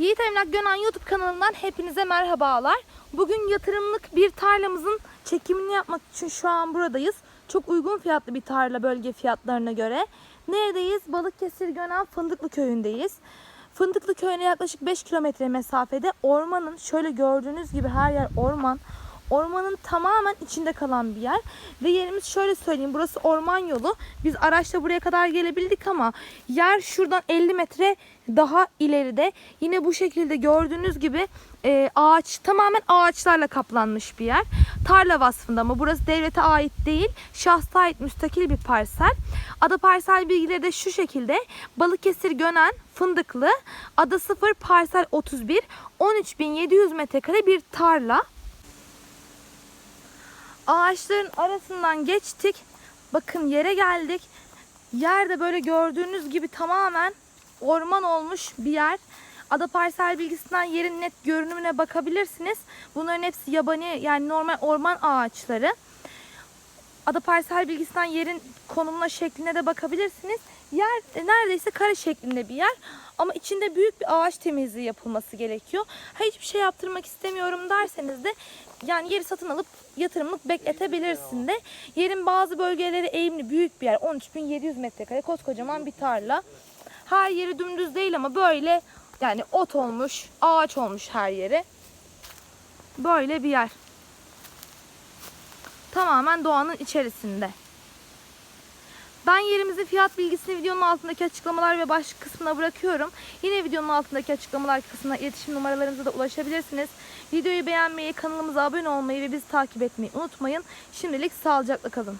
Yiğit Emlak Gönen YouTube kanalından hepinize merhabalar. Bugün yatırımlık bir tarlamızın çekimini yapmak için şu an buradayız. Çok uygun fiyatlı bir tarla bölge fiyatlarına göre. Neredeyiz? Balıkesir Gönen Fındıklı köyündeyiz. Fındıklı köyüne yaklaşık 5 kilometre mesafede ormanın şöyle gördüğünüz gibi her yer orman. Ormanın tamamen içinde kalan bir yer. Ve yerimiz şöyle söyleyeyim. Burası orman yolu. Biz araçla buraya kadar gelebildik ama yer şuradan 50 metre daha ileride. Yine bu şekilde gördüğünüz gibi e, ağaç tamamen ağaçlarla kaplanmış bir yer. Tarla vasfında ama burası devlete ait değil. Şahsa ait müstakil bir parsel. Ada parsel bilgileri de şu şekilde. Balıkesir Gönen Fındıklı Ada 0 parsel 31 13.700 metrekare bir tarla. Ağaçların arasından geçtik. Bakın yere geldik. Yerde böyle gördüğünüz gibi tamamen orman olmuş bir yer. Ada parsel bilgisinden yerin net görünümüne bakabilirsiniz. Bunların hepsi yabani yani normal orman ağaçları. Ada parsel bilgisinden yerin konumuna şekline de bakabilirsiniz. Yer e, neredeyse kare şeklinde bir yer. Ama içinde büyük bir ağaç temizliği yapılması gerekiyor. Ha, hiçbir şey yaptırmak istemiyorum derseniz de yani yeri satın alıp yatırımlık bekletebilirsin de. Yerin bazı bölgeleri eğimli büyük bir yer. 13.700 metrekare koskocaman bir tarla. Her yeri dümdüz değil ama böyle yani ot olmuş, ağaç olmuş her yeri. Böyle bir yer. Tamamen doğanın içerisinde. Ben yerimizin fiyat bilgisini videonun altındaki açıklamalar ve baş kısmına bırakıyorum. Yine videonun altındaki açıklamalar kısmına iletişim numaralarımıza da ulaşabilirsiniz. Videoyu beğenmeyi, kanalımıza abone olmayı ve bizi takip etmeyi unutmayın. Şimdilik sağlıcakla kalın.